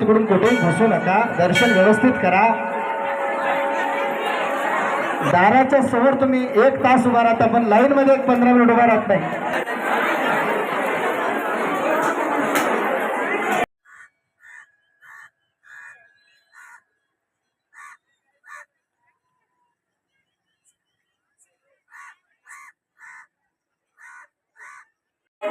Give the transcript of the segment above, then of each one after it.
तिकडून कुठेही घुसू नका. दर्शन व्यवस्थित करा. दाराच्या समोर तुम्ही एक तास उभा राहता पण लाईन मध्ये एक पंधरा मिनिट उभा राहत नाही.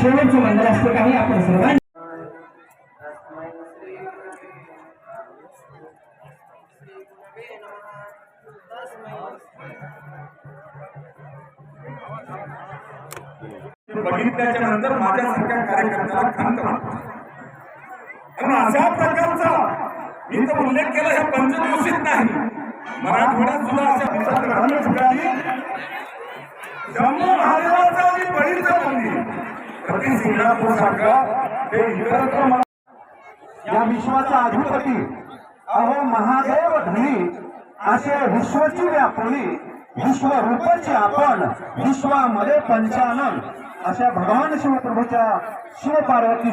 शेवटचं मंदिर असते काही आपण सर्वांनी बघितल्याच्या नंतर माझ्यासारख्या कार्यकर्त्याला अशा प्रकारचा उल्लेख केला हे पंचदिवशीत नाही. मराठवाड्यात सुद्धा अशा प्रकारच्या ठिकाणी जम्मू महादेवाचं आणि बळीचं मंदिर. प्रति सिंगापूर सारखा ते इतरत्र मला या विश्वाचा अधिपती अहो महादेव धनी असे विश्वची व्यापणी विश्वरूपाची आपण विश्वामध्ये पंचानन अशा भगवान शिवप्रभूच्या शिवपार्वती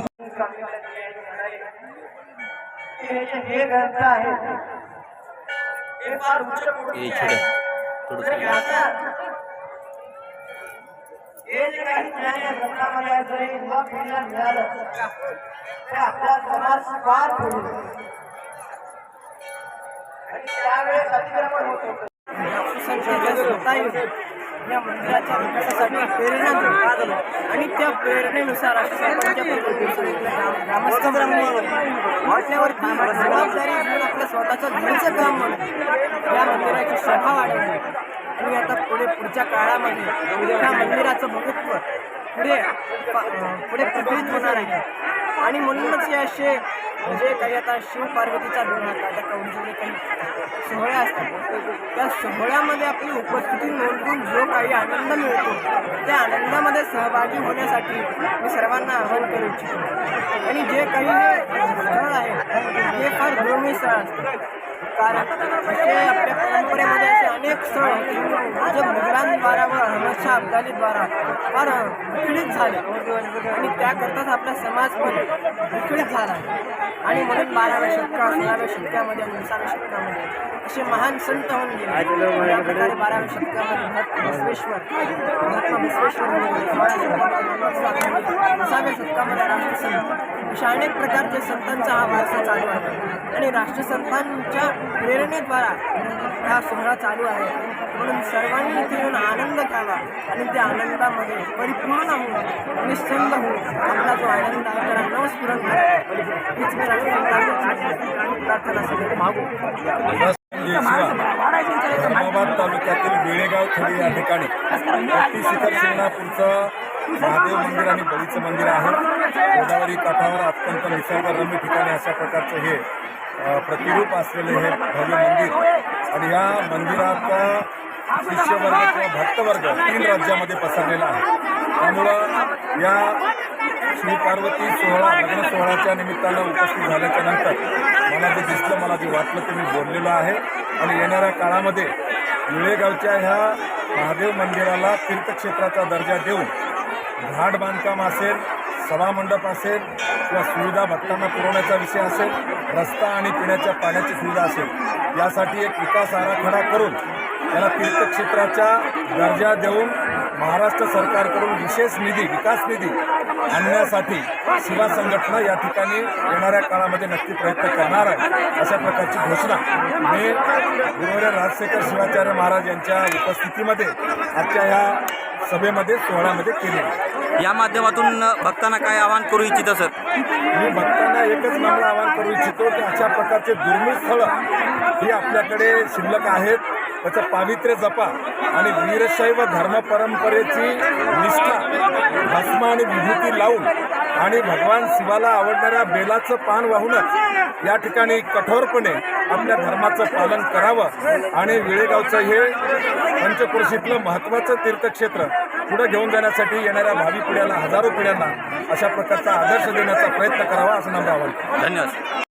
हे ग्रंथ आहे हे फार उच्च कोटीचे आहेत. हे जे काही आहे, मिळालं समाज आणि त्यावेळेस अतिक्रमण होत होतं. या मंदिराच्या विकासासाठी प्रेरणा आणि त्या प्रेरणेनुसार ग्रामस्थ ब्राह्मण जबाबदारी आपलं स्वतःचं घरचं काम म्हणून या मंदिराची शोभा वाढवली. आणि आता पुढे पुढच्या काळामध्ये त्या मंदिराचं महत्त्व पुढे पुढे प्रचलित होणार आहे. आणि म्हणूनच हे असे जे काही आता शिवपार्वतीचा पार्वतीचा विवाह काही सोहळ्या असतात. त्या सोहळ्यामध्ये आपली उपस्थिती नोंदवून जो काही आनंद मिळतो त्या आनंदामध्ये सहभागी होण्यासाठी मी सर्वांना आवाहन करू इच्छितो. आणि जे काही हे स्थळ आहे हे फार दुर्मिळ स्थळ असतं. कारण असे आपल्या परंपरेमध्ये असे अनेक सण जे मुघलांद्वारा व अहमदशाह अब्दालीद्वारा फार विकळीत झाले. आणि त्याकरताच आपला समाज पण विकळीत झाला. आणि म्हणून बाराव्या शतका सोळाव्या शतकामध्ये आणि विसाव्या शतकामध्ये असे महान संत होऊन गेले. या प्रकारे बाराव्या शतकामध्ये महात्मा बसवेश्वर महात्मा बसवेश्वर शतकामध्ये विसाव्या शतकामध्ये राष्ट्रसंत अशा अनेक प्रकारचे संतांचा हा वारसा चालू आहे. आणि राष्ट्रसंतांच्या प्रेरणेद्वारा हा सोहळा चालू आहे. म्हणून सर्वांनी इथे येऊन आनंद घ्यावा आणि त्या आनंदामध्ये परिपूर्ण होऊन निश्चंद होऊन आपला जो आनंद आहे त्याला नवस्फुरण हीच मी राष्ट्रसंतांची प्रार्थना सगळी मागू. धर्माबाद तालुक्यातील वेळेगाव खडी या ठिकाणी भक्ती शिखर शिंगणापूरचं महादेव मंदिर आणि बळीचं मंदिर आहे. गोदावरी काठावर अत्यंत निसर्गरम्य ठिकाणी अशा प्रकारचं हे प्रतिरूप असलेले हे भव्य मंदिर आणि या मंदिरात शिष्यवर्ग किंवा भक्तवर्ग तीन राज्यामध्ये पसरलेला आहे. त्यामुळं या श्री पार्वती सोहळा लग्न सोहळ्याच्या निमित्तानं उपस्थित झाल्याच्यानंतर मला जे दिसलं मला जे वाटलं ते मी बोललेलो आहे. आणि येणाऱ्या काळामध्ये विळेगावच्या ह्या महादेव मंदिराला तीर्थक्षेत्राचा दर्जा देऊन घाट बांधकाम असेल सभामंडप असेल किंवा सुविधा भक्तांना पुरवण्याचा विषय असेल रस्ता आणि पिण्याच्या पाण्याची सुविधा असेल यासाठी एक विकास आराखडा करून त्याला तीर्थक्षेत्राचा दर्जा देऊन महाराष्ट्र सरकारकडून विशेष निधी विकास निधी आणण्यासाठी शिवा संघटना या ठिकाणी येणाऱ्या काळामध्ये नक्की प्रयत्न करणार आहे अशा प्रकारची घोषणा मी गुरुवार राजशेखर शिवाचार्य महाराज यांच्या उपस्थितीमध्ये आजच्या ह्या सभेमध्ये सोहळ्यामध्ये केली आहे. या माध्यमातून भक्तांना काय आवाहन करू इच्छित सर मी भक्तांना एकच नम्र आवाहन करू इच्छितो की अशा प्रकारचे दुर्मिळ स्थळं ही आपल्याकडे शिल्लक आहेत त्याचं पावित्र्य जपा आणि वीरशैव धर्मपरंपरेची निष्ठा भस्म आणि विभूती लावून आणि भगवान शिवाला आवडणाऱ्या बेलाचं पान वाहूनच या ठिकाणी कठोरपणे आपल्या धर्माचं पालन करावं आणि वेळेगावचं हे पंचक्रोशीतलं महत्त्वाचं तीर्थक्षेत्र पुढे घेऊन जाण्यासाठी येणाऱ्या भावी पिढ्याला हजारो पिढ्यांना अशा प्रकारचा आदर्श देण्याचा प्रयत्न करावा असं नम्र आवाहन. धन्यवाद.